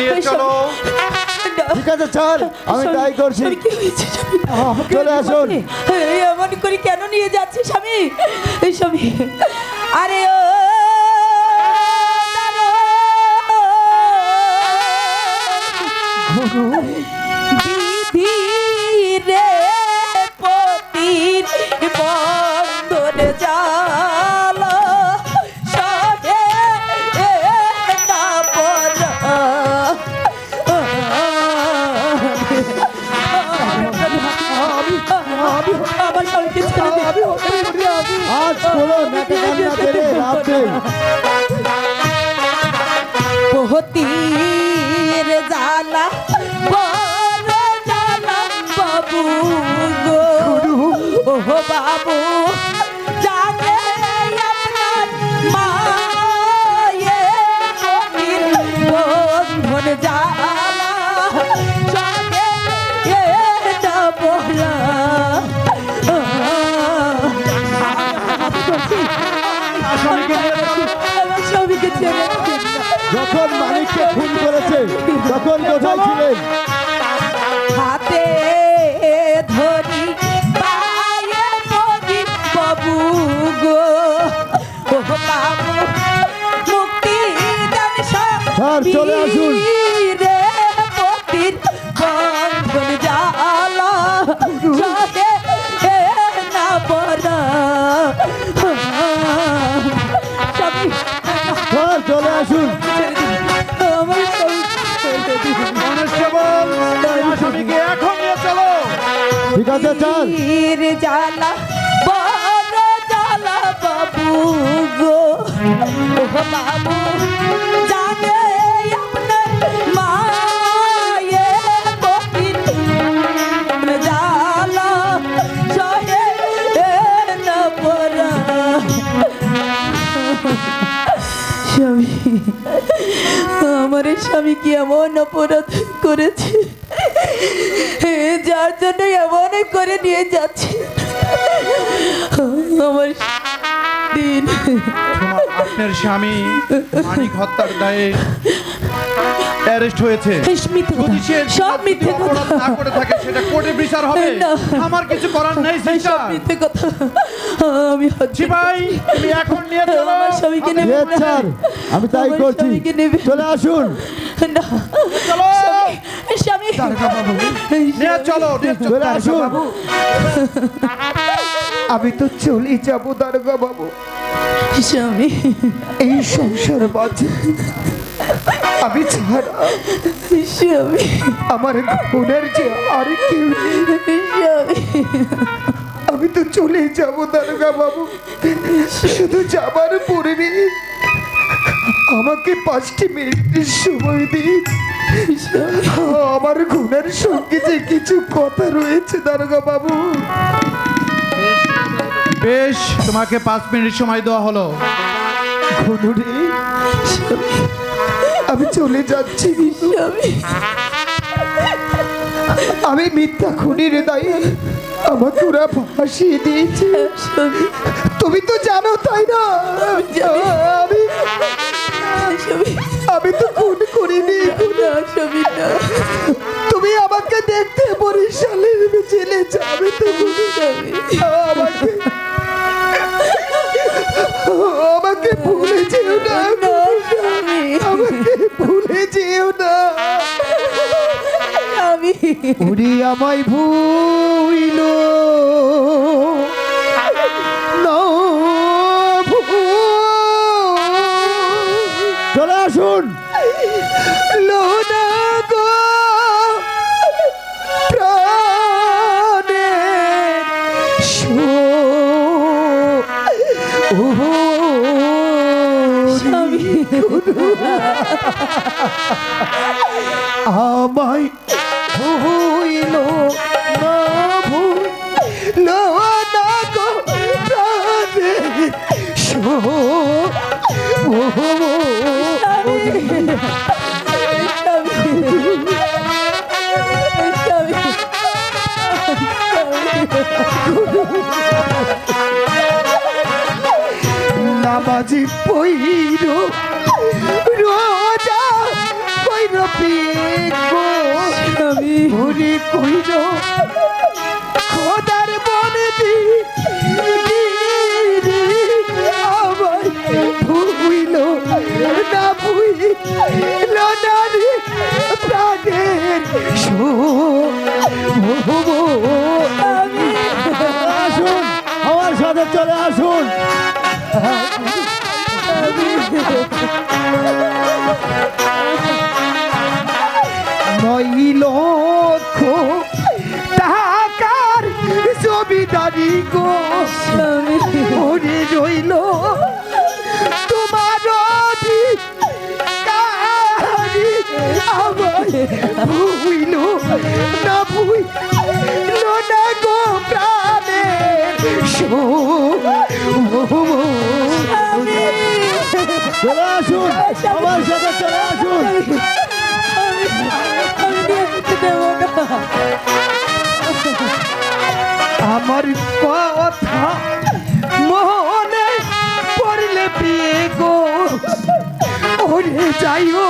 নিয়ে চলো। ঠিক আছে চল। আমি তাই করছি। চলে আসুন। এমন করে কেন নিয়ে যাচ্ছে স্বামী? এই স্বামী। আরে ও লাভ করেছে তখন কোথায় ছিলেন তীর জ্বালা বড় জ্বালা বাবু গো। বাবু আমার স্বামী কি এমন অপরাধ করেছে? যার জন্য এমন করে নিয়ে যাচ্ছে। আমার দিন। আপনার স্বামী মানিক হত্যার দায়ে অ্যারেস্ট হয়েছে। সব মিথ্যে কথা। না করে থাকে সেটা কোর্টে বিচার হবে। আমার কিছু করার নেই মিথ্যে কথা। আমি হচ্ছে সিপাই তুমি এখন নিয়ে চলো। আমার স্বামীকে নেবে আমি তাই করছি। চলে আসুন। না। চলো। স্বামী চলো আমি তো চলে যাব দারোগা বাবু। স্বামী এই সংসার মাঝে আমি ছাড়া স্বামী আমার ঘুরের যে আর কেউ আমি তো চলে যাব দারোগা বাবু। শুধু যাবার পূর্বে আমাকে পাঁচটি মিনিটের সময় দিন। আমার ঘুমের সঙ্গে যে কিছু কথা রয়েছে দারোগা বাবু। বেশ তোমাকে পাঁচ মিনিট সময় দেওয়া হলো। ঘুনুরে আমি চলে যাচ্ছি। কিন্তু স্বামী আমি মিথ্যা খুনির দায়ী আমাকে ওরা ফাঁসিয়ে দিয়েছে। তুমি তো জানো তাই না। আমি আমি তো খুন করিনি। না। তুমি আমাকে দেখতে বরিশালের জেলে যাবে তো আমাকে আমাকে ভুলে যেও না। আমাকে ভুলে যেও না। আমি ওরে আমায় ভুইল। স্বামী আমায় হইল না ভুল না গো প্রাণের শো নামাজি পইর রোজা পইর পিয়ে গো। স্বামী ওরে খোদার বনে দি আমায় ভুইল না ভুইল না রে প্রাণের শো আসুন আমার সাথে চলে আসুন। নয় লক্ষ টাকার জমিদারি গো। ওরে রইল তোমার আমায় ভুইল না ভুইল না আমার কথা মনে পড়লে বিয়ে গো ওরে যাইও।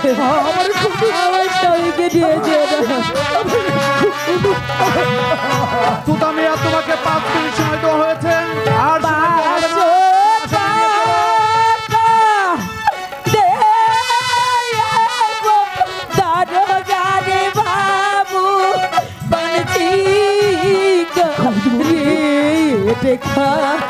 আমার আমার স্বামীকে নিয়ে যেও না সুদামিয়া তোমাকে পাঁচ মিনিট সময় দেওয়া হয়েছে আর দেখা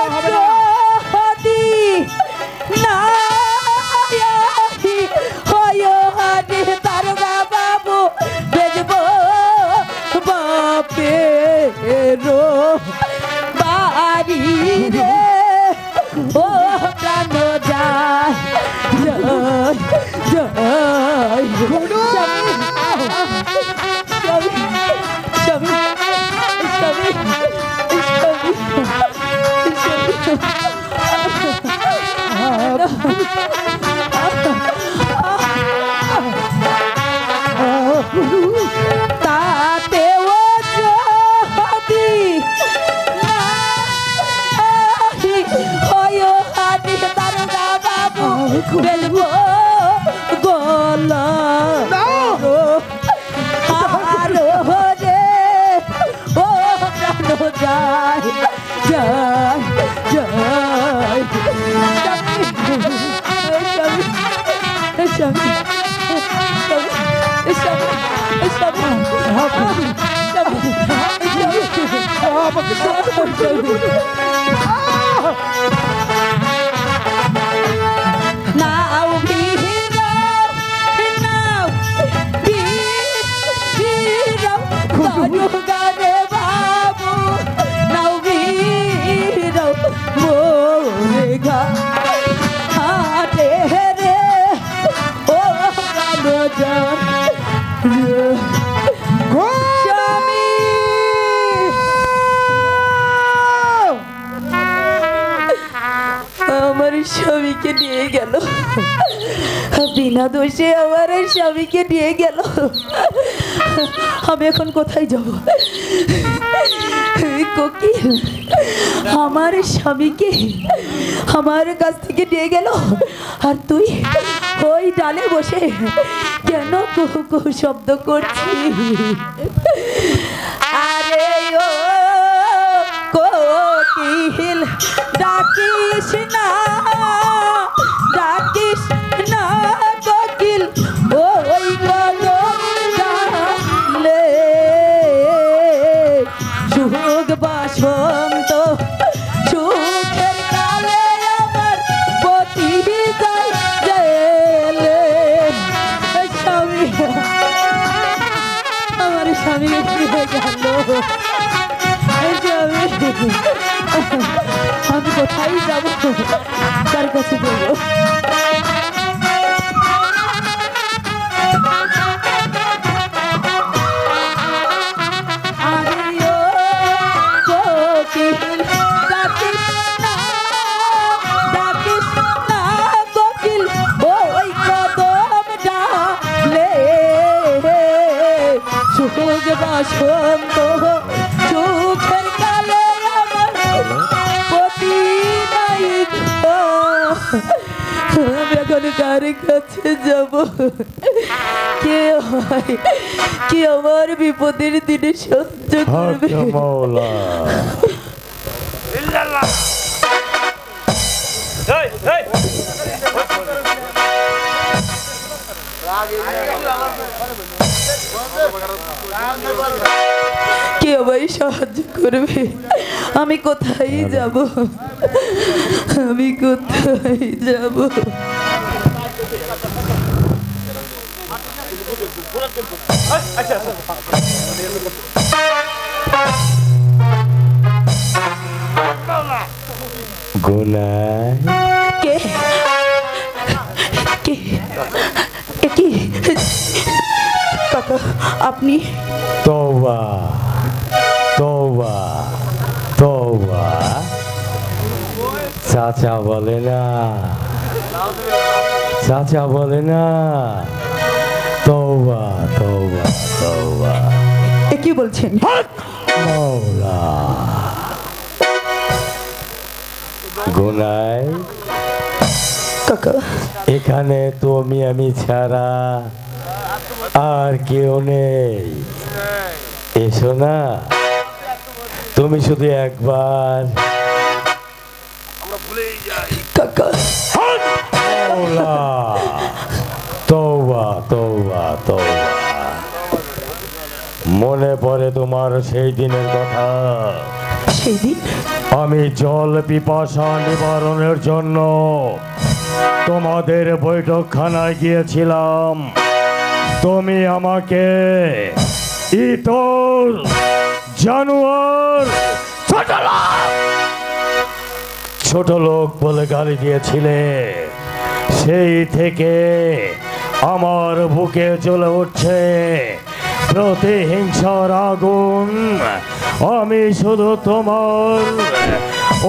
বেলবো গলা। আরও রে ও প্রাণ যায় যায় যায়। স্বামী স্বামীকে নিয়ে গেল। বিনা দোষে আমার এই স্বামীকে নিয়ে গেল। আমি এখন কোথায় যাব? কোকিল, আমার স্বামীকে আমার কাছ থেকে নিয়ে গেল। আর তুই ওই ডালে বসে কেন কুহু কুহু শব্দ করছি আরে ও কোকিল ডাকিস না ডাকিস না কোকিল, ওই কদম ডালে সুখ বাসন্ত, সুখের কালে আমার পতি যাই জেলে। স্বামী ফিরে গেল? আমি কোথায় যাব? কার কাছে যাব? কে হয় কে আমার বিপদের দিনে সহ্য করবে? মৌলা কে আমায় সাহায্য করবে? আমি কোথায় যাব? আমি কোথায় যাব? গুনায় কে কে কি কাকা আপনি তওবা তওবা তওবা চাচা বলে না চাচা বলে না তওবা তওবা তওবা এ কি বলছেন? গুনায়। কাকা। এখানে তুমি আমি ছাড়া আর কেউ নেই। এসো না। তুমি শুধু একবার। কাকা। তৌবা তৌবা তৌবা মনে পড়ে তোমার সেই দিনের কথা। সেদিন আমি জল পিপাসা নিবারণের জন্য তোমাদের বৈঠকখানায় গিয়েছিলাম। তুমি আমাকে ইতর জানুয়ার ছোট লোক ছোট লোক বলে গালি দিয়েছিলে। সেই থেকে আমার বুকে চলে উঠছে। প্রতিহিংসার আগুন আমি শুধু তোমার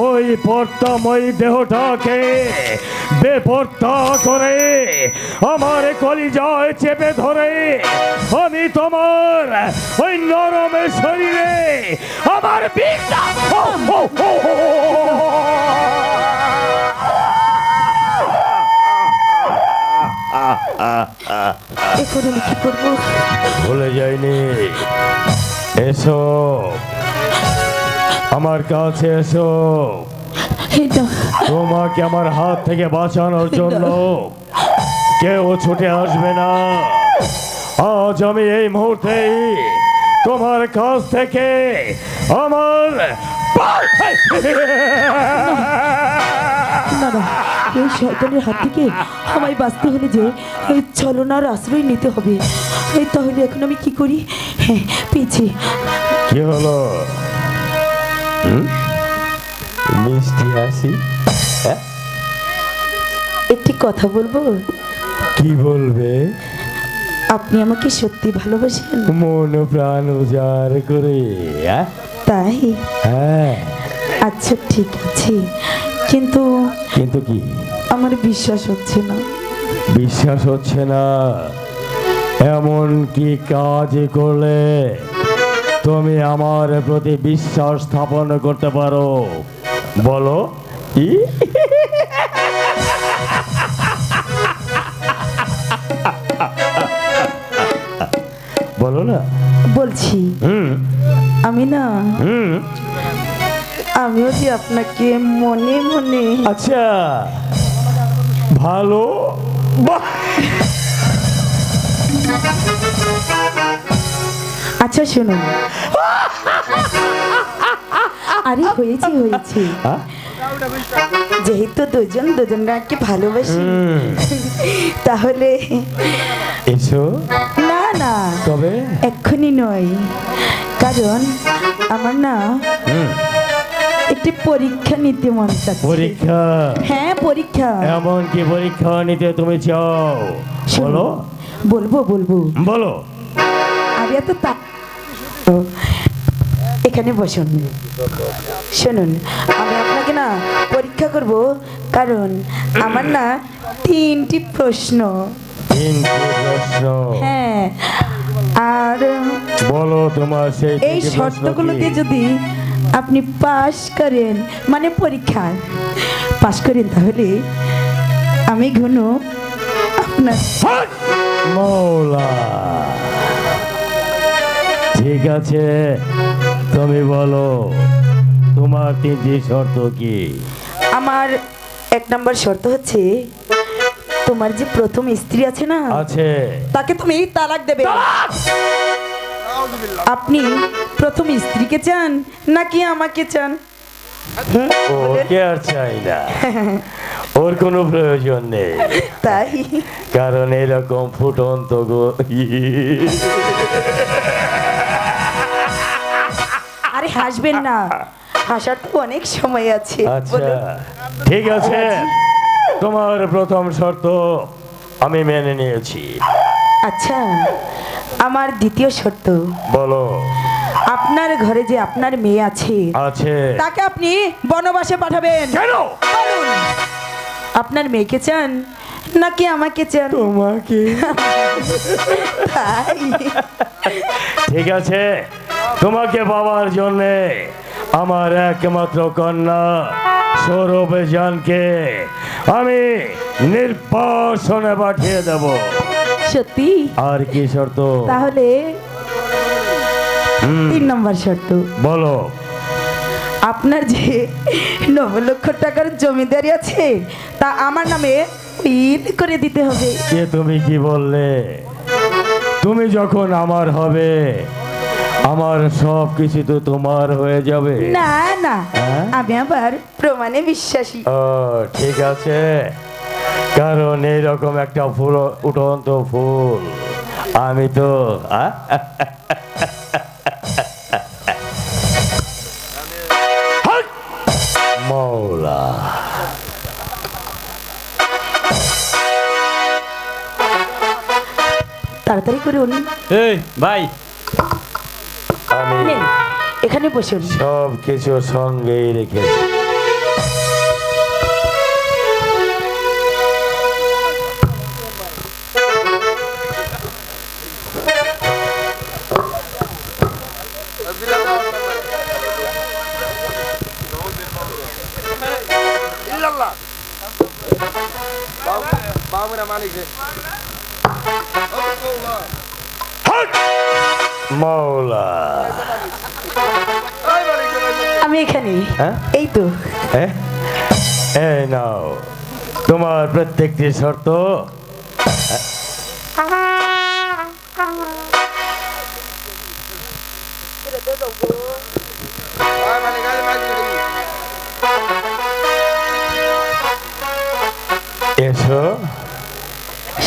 ওই পর্তাময় দেহটাকে বেপর্তা করে আমার কলিজায় চেপে ধরে আমি তোমার ওই নরমের শরীরে আমার বিদ্যা ভুলে যাইনি। এসো। আমার কাছে এসো। তোমাকে আমার হাত থেকে বাঁচানোর জন্য কেউ ছুটে আসবে না। আজ আমি এই মুহূর্তেই তোমার কাছ থেকে আমার না না এই শয়তানের হাত থেকে আমায় বাঁচতে হলে যে এই ছলনার আশ্রয় নিতে হবে। এই তাহলে এখন আমি কি করি? হ্যাঁ পেয়েছি। কি হলো? মিষ্টি হাসি? হ্যাঁ? একটি কথা বলব? কি বলবে? আপনি আমাকে সত্যি ভালোবাসেন। মন প্রাণ উজাড় করে হ্যাঁ? তাই? হ্যাঁ। আচ্ছা ঠিক আছে। কিন্তু কিন্তু কি? আমার বিশ্বাস হচ্ছে না। বিশ্বাস হচ্ছে না। এমন কি কাজ করলে তুমি আমার প্রতি বিশ্বাস স্থাপন করতে পারো? বলো। কি বলো না। বলছি হুম। আমি না হুম। আমিও যে আপনাকে মনে মনে আচ্ছা ভালো? বাহ! আচ্ছা শুনুন। আরে হয়েছে হয়েছে। হ্যাঁ? যেহেতু দুজন দুজনকে ভালোবাসি তাহলে এসো। না না। তবে? এক্ষুনি নয়। কারণ আমার না একটি পরীক্ষা নিতে মন চাচ্ছে। পরীক্ষা? হ্যাঁ পরীক্ষা। এমন কি পরীক্ষা নিতে তুমি চাও? বলো। বলব বলব। বলো। আরে এত তা এখানে বসুন। শুনুন আমি আপনাকে না পরীক্ষা করব কারণ আমার না তিনটি প্রশ্ন। হ্যাঁ আর বলো তোমার সেই এই তিনটি শর্তগুলোতে যদি আপনি পাশ করেন মানে পরীক্ষায়। পাশ করেন তাহলে আমি ঘুনো আপনার! মৌলা। ঠিক আছে তুমি বলো তোমার তিনটি শর্ত কি? আমার এক নম্বর শর্ত হচ্ছে তোমার যে প্রথম স্ত্রী আছে না আছে। তাকে তুমি তালাক দেবে। আপনি প্রথম স্ত্রীকে চান নাকি আমাকে চান? ওকে আর চাই না। ওর কোনো প্রয়োজন নেই। তাই? কারণ এরকম ফুটন্ত গো আরে হাসবেন না। হাসার তো অনেক সময় আছে। আচ্ছা। ঠিক আছে। তোমার প্রথম শর্ত আমি মেনে নিয়েছি। আচ্ছা। আমার দ্বিতীয় শর্ত। বলো। আপনার ঘরে যে আপনার মেয়ে আছে আছে। তাকে আপনি বনবাসে পাঠাবেন। কেন? বলুন। আপনার মেয়েকে চান নাকি আমাকে চান? তোমাকে। ঠিক আছে। তোমাকে পাওয়ার জন্যে আমার একমাত্র কন্যা সৌরভ জানকে আমি নির্বাসনে পাঠিয়ে দেব। সত্যি? আর কি শর্ত? তাহলে তিন নম্বর শর্ত। বলো। আপনার যে নব লক্ষ টাকার জমিদারি আছে তা আমার নামে ঈদ করে দিতে হবে। কে তুমি কি বললে? তুমি যখন আমার হবে আমার সব কিছু তো তোমার হয়ে যাবে। না না হ্যাঁ? আমি আবার প্রমাণে বিশ্বাসী। ও ঠিক আছে। কারণ এইরকম একটা ফুল উঠন্ত ফুল। আমি তো মৌলা। তাড়াতাড়ি করুন এই ভাই। আমি এখানে বসুন সব কিছু সঙ্গেই রেখেছি। মৌলা। আমি এখানে হ্যাঁ? এই তো। হ্যাঁ? এই নাও। তোমার প্রত্যেকটি শর্ত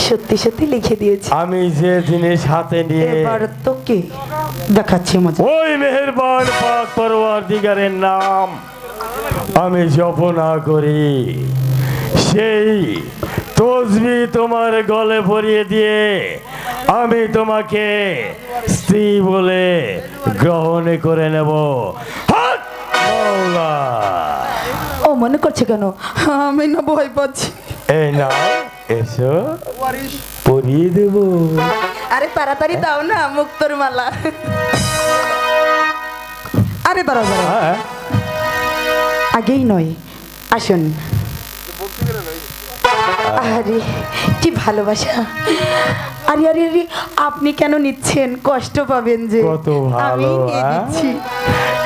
সত্যি সত্যি লিখে দিয়েছি। আমি যে জিনিস হাতে নিয়ে এবার তোকে দেখাচ্ছি মজা। ওই মেহেরবান পাক পরওয়ার দিগারের নাম। আমি জপনা করি। সেই তসবি তোমার গলে ভরিয়ে দিয়ে আমি তোমাকে স্ত্রী বলে গ্রহণ করে নেব। ও মনে করছে কেন? আমি না ভয় পাচ্ছি। এই না এসো। পরিয়ে দেবো। আরে তাড়াতাড়ি দাও না মুক্তর মালা। আরে দাঁড়াও হ্যাঁ। আগেই নয় আসুন। আরে কি ভালোবাসা। আরে আরে আরে আপনি কেন নিচ্ছেন? কষ্ট পাবেন যে। কত ভালো নিয়ে হ্যাঁ? দিচ্ছি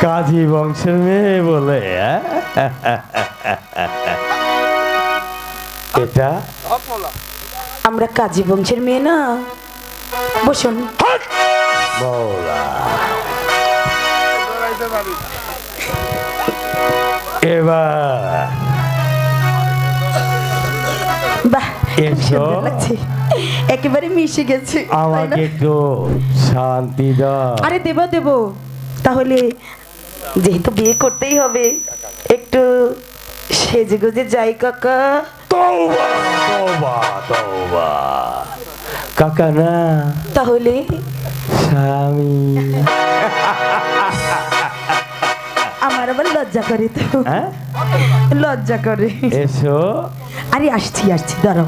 কাজী বংশের মেয়ে বলে হ্যাঁ? এটা? আমরা কাজী বংশের মেয়ে না। বসুন। একেবারে মিশে গেছে? আমাকে একটু শান্তি দাও। আরে দেব দেব। তাহলে যেহেতু বিয়ে করতেই হবে একটু সেজে গুজে যাই কাকা। কাকা না। তাহলে? স্বামী। আমার আবার লজ্জা করে তো। হ্যাঁ? লজ্জা করে। এসো। আরে আসছি আসছি দাঁড়াও।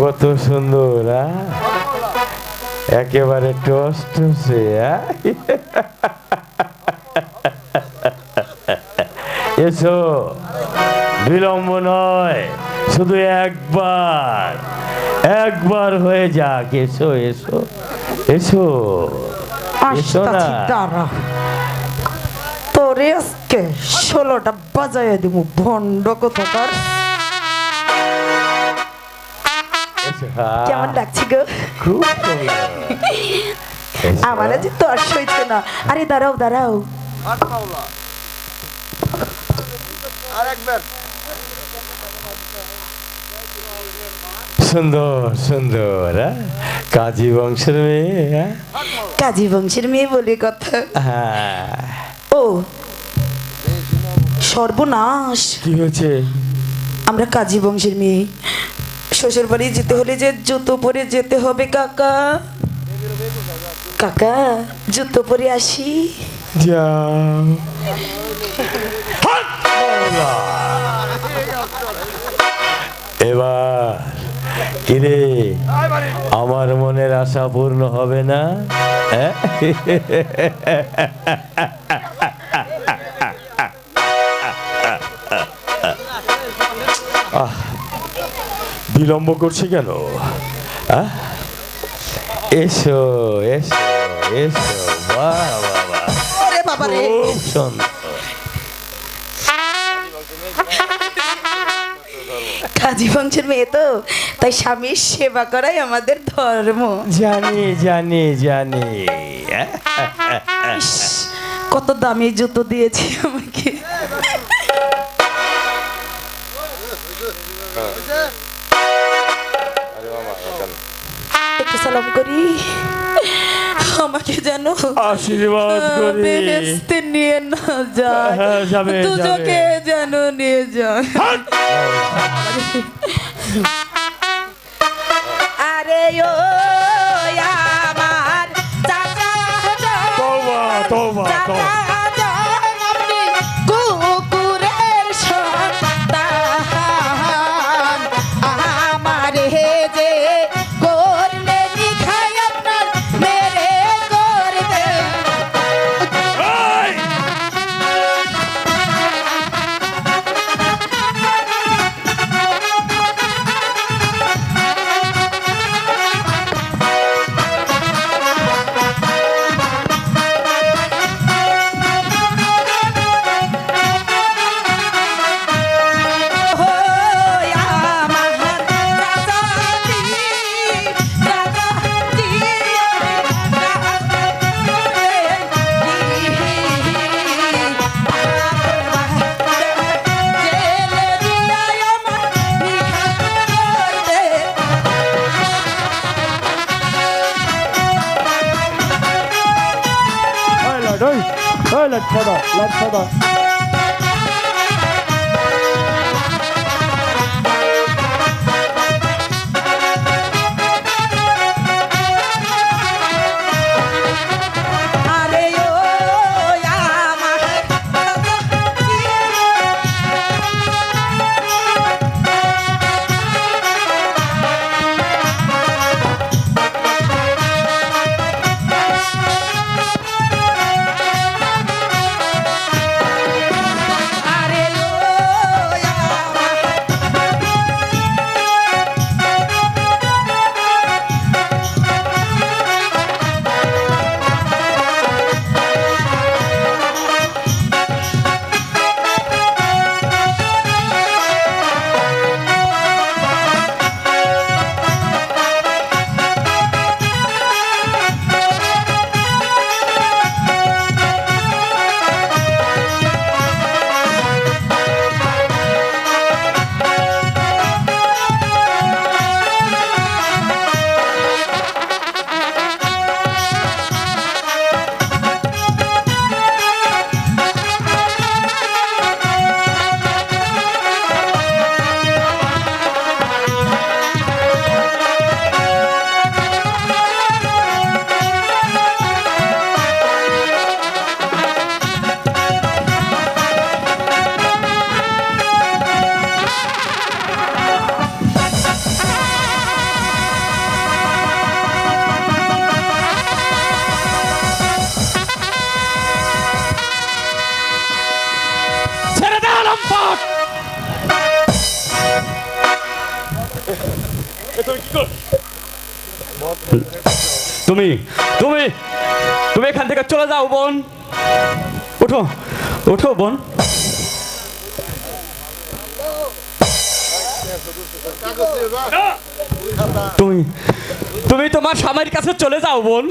কত সুন্দর হ্যাঁ? একেবারে টস্ট সে এসো। বিলম্ব নয় শুধু একবার একবার হয়ে যাক। এসো এসো এসো এসো না। তোরে আজকে ষোলোটা বাজায় দিব ভণ্ড কোথাকার এসো, হ্যাঁ, কেমন লাগছে গো? খুব আমার যে তো আর সইছে না। আরে দাঁড়াও দাঁড়াও। সুন্দর সুন্দর হ্যাঁ? কাজী বংশের মেয়ে হ্যাঁ? কাজী বংশের মেয়ে বলে কথা। হ্যাঁ। ও সর্বনাশ। কি হয়েছে? আমরা কাজী বংশের মেয়ে। শ্বশুর বাড়ি যেতে হলে যে জুতো পরে যেতে হবে কাকা। কাকা জুতো পরে আসি। যাও। এবার কিরে আমার মনের আশা পূর্ণ হবে না? হ্যাঁ? আহ, বিলম্ব করছি কেন? এসো এসো এসো। বাহ বাবা খুব সুন্দর। বংশের মেয়ে তো। তাই স্বামীর সেবা করাই আমাদের ধর্ম। জানি জানি জানি। ইস, কত দামি জুতো দিয়েছে আমাকে। একটু সালাম করি। আমাকে যেন আশীর্বাদ করি। বেহেস্তে যাবে, দুজকে যেন নিয়ে যায় আরে ও আমার চাচা তওবা তওবা। 稍等来稍等 চলে যাও বোন। ওঠো ওঠো বোন। তুমি তুমি তোমার স্বামীর কাছে চলে যাও বোন।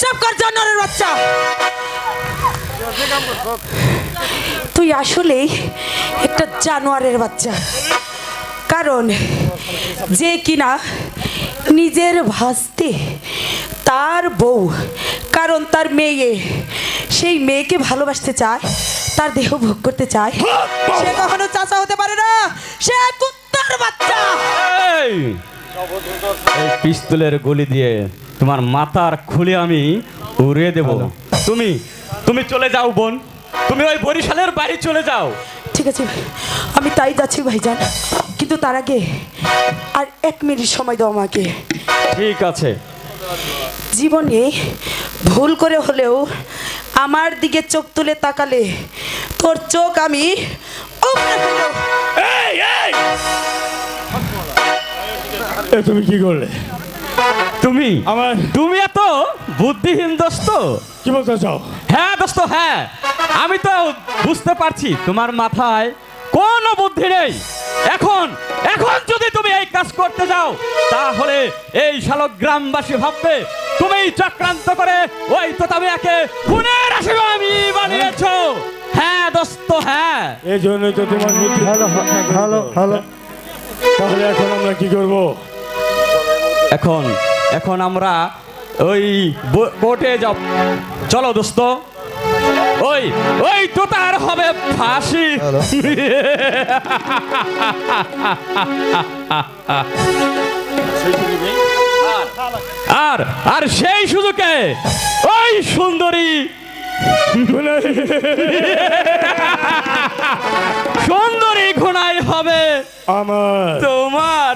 চুপ কর জানোয়ারের বাচ্চা। তুই আসলেই একটা জানোয়ারের বাচ্চা। কারণ যে কিনা নিজের ভাসতে তার বউ কারণ তার মেয়ে সেই মেয়েকে ভালোবাসতে চায় তার দেহ ভোগ করতে চায় সে কখনো চাচা হতে পারে না। সে কুত্তার বাচ্চা। এই পিস্তলের গুলি দিয়ে তোমার মাথার খুলে আমি উড়িয়ে দেব। তুমি তুমি চলে যাও বোন। তুমি ওই বরিশালের বাড়ি চলে যাও। ঠিক আছে আমি তাই যাচ্ছি ভাইজান। কিন্তু তার আগে আর এক মিনিট সময় দাও আমাকে। ঠিক আছে। জীবনে ভুল করে হলেও আমার দিকে চোখ তুলে তাকালে তোর চোখ আমি তুমি কি করলে? তুমি? আমার তুমি এত বুদ্ধিহীন দোস্ত? কি বলতে চাও? হ্যাঁ দোস্ত হ্যাঁ। আমি তো বুঝতে পারছি তোমার মাথায় কোনো বুদ্ধি নেই। এখন এখন যদি তুমি এই কাজ করতে যাও তাহলে এই শালক গ্রামবাসী ভাববে তুমি চক্রান্ত করে ওই তো তুমি একে খুনের আসামি বানিয়েছো। হ্যাঁ দোস্ত হ্যাঁ। এই জন্যই তো তোমার বুদ্ধি হ্যালো হ্যালো হ্যালো। তাহলে এখন আমরা কি করব? এখন এখন আমরা ওই ব- কোর্টে যাব। চলো দোস্ত। ওই ওই তো তার হবে ফাঁসি। আর আর সেই সুযোগে ওই সুন্দরী। সুন্দরী ঘুণাই হবে আমার। তোমার।